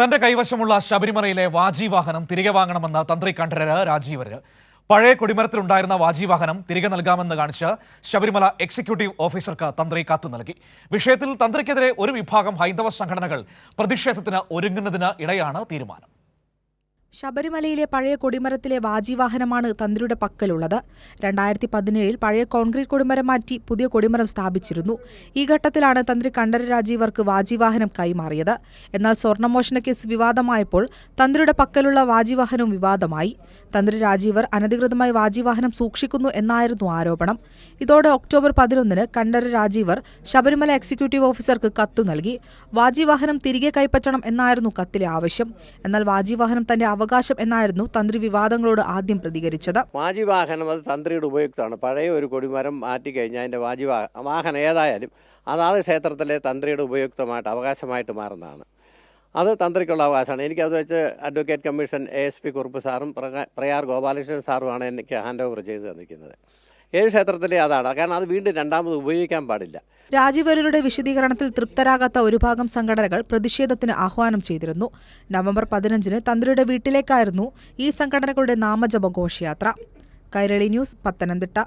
തന്റെ കൈവശമുള്ള ശബരിമലയിലെ വാഹനം തിരികെ വാങ്ങണമെന്ന് തന്ത്രി കണ്ഠരര് രാജീവര്. പഴയ കൊടിമരത്തിലുണ്ടായിരുന്ന വാഹനം തിരികെ നൽകാമെന്ന് കാണിച്ച് ശബരിമല എക്സിക്യൂട്ടീവ് ഓഫീസർക്ക് തന്ത്രി കത്ത് നൽകി. വിഷയത്തിൽ തന്ത്രിക്കെതിരെ ഒരു വിഭാഗം ഹൈന്ദവ സംഘടനകൾ പ്രതിഷേധത്തിന് ഒരുങ്ങുന്നതിന് ഇടയാണ് തീരുമാനം. ശബരിമലയിലെ പഴയ കൊടിമരത്തിലെ വാജിവാഹനമാണ് തന്ത്രിയുടെ പക്കലുള്ളത്. രണ്ടായിരത്തി പതിനേഴിൽ പഴയ കോൺക്രീറ്റ് കൊടിമരം മാറ്റി പുതിയ കൊടിമരം സ്ഥാപിച്ചിരുന്നു. ഈ ഘട്ടത്തിലാണ് തന്ത്രി കണ്ഠര രാജീവർക്ക് വാജിവാഹനം കൈമാറിയത്. എന്നാൽ സ്വർണമോഷണ കേസ് വിവാദമായപ്പോൾ തന്ത്രിയുടെ പക്കലുള്ള വാജിവാഹനവും വിവാദമായി. തന്ത്രി രാജീവർ അനധികൃതമായി വാജിവാഹനം സൂക്ഷിക്കുന്നു എന്നായിരുന്നു ആരോപണം. ഇതോടെ ഒക്ടോബർ പതിനൊന്നിന് കണ്ഠര രാജീവർ ശബരിമല എക്സിക്യൂട്ടീവ് ഓഫീസർക്ക് കത്തു നൽകി. വാജിവാഹനം തിരികെ കൈപ്പറ്റണം എന്നായിരുന്നു കത്തിലെ ആവശ്യം. എന്നാൽ വാജിവാഹനം തന്റെ അവകാശം എന്നായിരുന്നു തന്ത്രി വിവാദങ്ങളോട് ആദ്യം പ്രതികരിച്ചത്. വാജിവാഹനം അത് തന്ത്രിയുടെ ഉപയുക്തമാണ്. പഴയ ഒരു കൊടിമരം മാറ്റിക്കഴിഞ്ഞാൽ അതിന്റെ വാജിവാ വാഹനം ഏതായാലും അതാത് ക്ഷേത്രത്തിലെ തന്ത്രിയുടെ ഉപയുക്തമായിട്ട് അവകാശമായിട്ട് മാറുന്നതാണ്. അത് തന്ത്രിക്കുള്ള അവകാശമാണ്. എനിക്കത് വെച്ച് advocate commission A S P Kurup സാറും പ്രയാർ ഗോപാലകൃഷ്ണൻ സാറുമാണ് എനിക്ക് ഹാൻഡ് ഓവർ ചെയ്ത് തന്നിരിക്കുന്നത്. ഏഴ് ക്ഷേത്രത്തിലെ അതാണ്. കാരണം അത് വീണ്ടും രണ്ടാമത് ഉപയോഗിക്കാൻ പാടില്ല. രാജീവരുടെ വിശദീകരണത്തിൽ തൃപ്തരാകാത്ത ഒരു ഭാഗം സംഘടനകൾ പ്രതിഷേധത്തിന് ആഹ്വാനം ചെയ്തിരുന്നു. നവംബർ പതിനഞ്ചിന് തന്ത്രിയുടെ വീട്ടിലേക്കായിരുന്നു ഈ സംഘടനകളുടെ നാമജപ ഘോഷയാത്ര കൈരളി ന്യൂസ് പത്തനംതിട്ട.